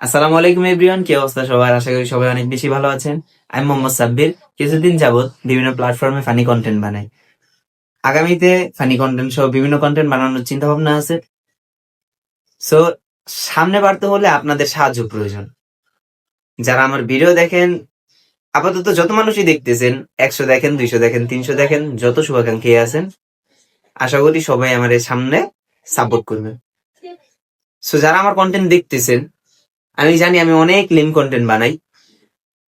আসসালামু আলাইকুম এভরিওয়ান কি অবস্থা সবার? আশা করি সবাই অনেক বেশি ভালো আছেন। আমি মোহাম্মদ সাব্বির। কিছুদিন যাবত বিভিন্ন প্ল্যাটফর্মে ফানি কন্টেন্ট বানাই। আগামীতে ফানি কন্টেন্ট সহ বিভিন্ন কন্টেন্ট বানানোর চিন্তা ভাবনা আছে। সো সামনে বাড়তে হলে আপনাদের সাহায্য প্রয়োজন। যারা আমার ভিডিও দেখেন, আপাতত যত মানুষই দেখতেছেন, একশো দেখেন, দুইশো দেখেন, তিনশো দেখেন, যত শুভাকাঙ্ক্ষী আছেন, আশা করি সবাই আমার সামনে সাপোর্ট করবেন সো যারা আমার কন্টেন্ট দেখতেছেন আমি জানি আমি অনেক লিম কন্টেন্ট বানাই,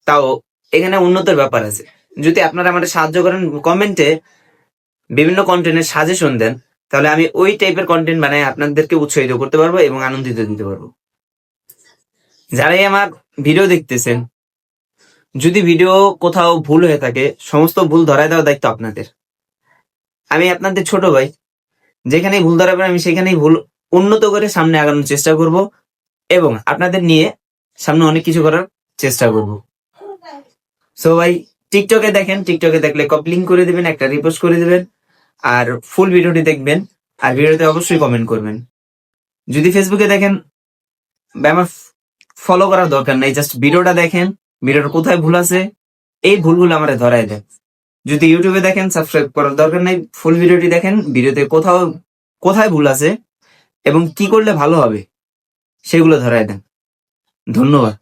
তাও এখানে উন্নতির ব্যাপার আছে। যদি আপনারা আমাদের সাহায্য করেন কমেন্টে বিভিন্ন কন্টেন্টের সাজেশন দেন, তাহলে আমি ওই টাইপের কন্টেন্ট বানাই আপনাদেরকে উৎসাহিত করতে পারব এবং আনন্দিত দিতে পারব। যারাই আমার ভিডিও দেখতেছেন, যদি ভিডিও কোথাও ভুল হয়ে থাকে, সমস্ত ভুল ধরায় দেওয়ার দায়িত্ব আপনাদের। আমি আপনাদের ছোট ভাই, যেখানেই ভুল ধরাবেন আমি সেখানেই ভুল উন্নত করে সামনে আগানোর চেষ্টা করব। এবং আপনাদের নিয়ে সামনে অনেক কিছু করার চেষ্টা করব। সো ভাই টিকটকে দেখেন টিকটকে দেখলে কপলিং করে দিবেন, একটা রিপোস্ট করে দিবেন, আর ফুল ভিডিওটি দেখবেন, আর ভিডিওতে অবশ্যই কমেন্ট করবেন। যদি ফেসবুকে দেখেন আমার ফলো করার দরকার নেই জাস্ট ভিডিওটা দেখেন ভিডিওটা কোথায় ভুল আছে, এই ভুলগুলো আমার ধরাই দেন। যদি ইউটিউবে দেখেন সাবস্ক্রাইব করার দরকার নেই ফুল ভিডিওটি দেখেন, ভিডিওতে কোথাও, কোথায় ভুল আছে, এবং কি করলে ভালো হবে সেগুলো ধরাই দেন। ধন্যবাদ।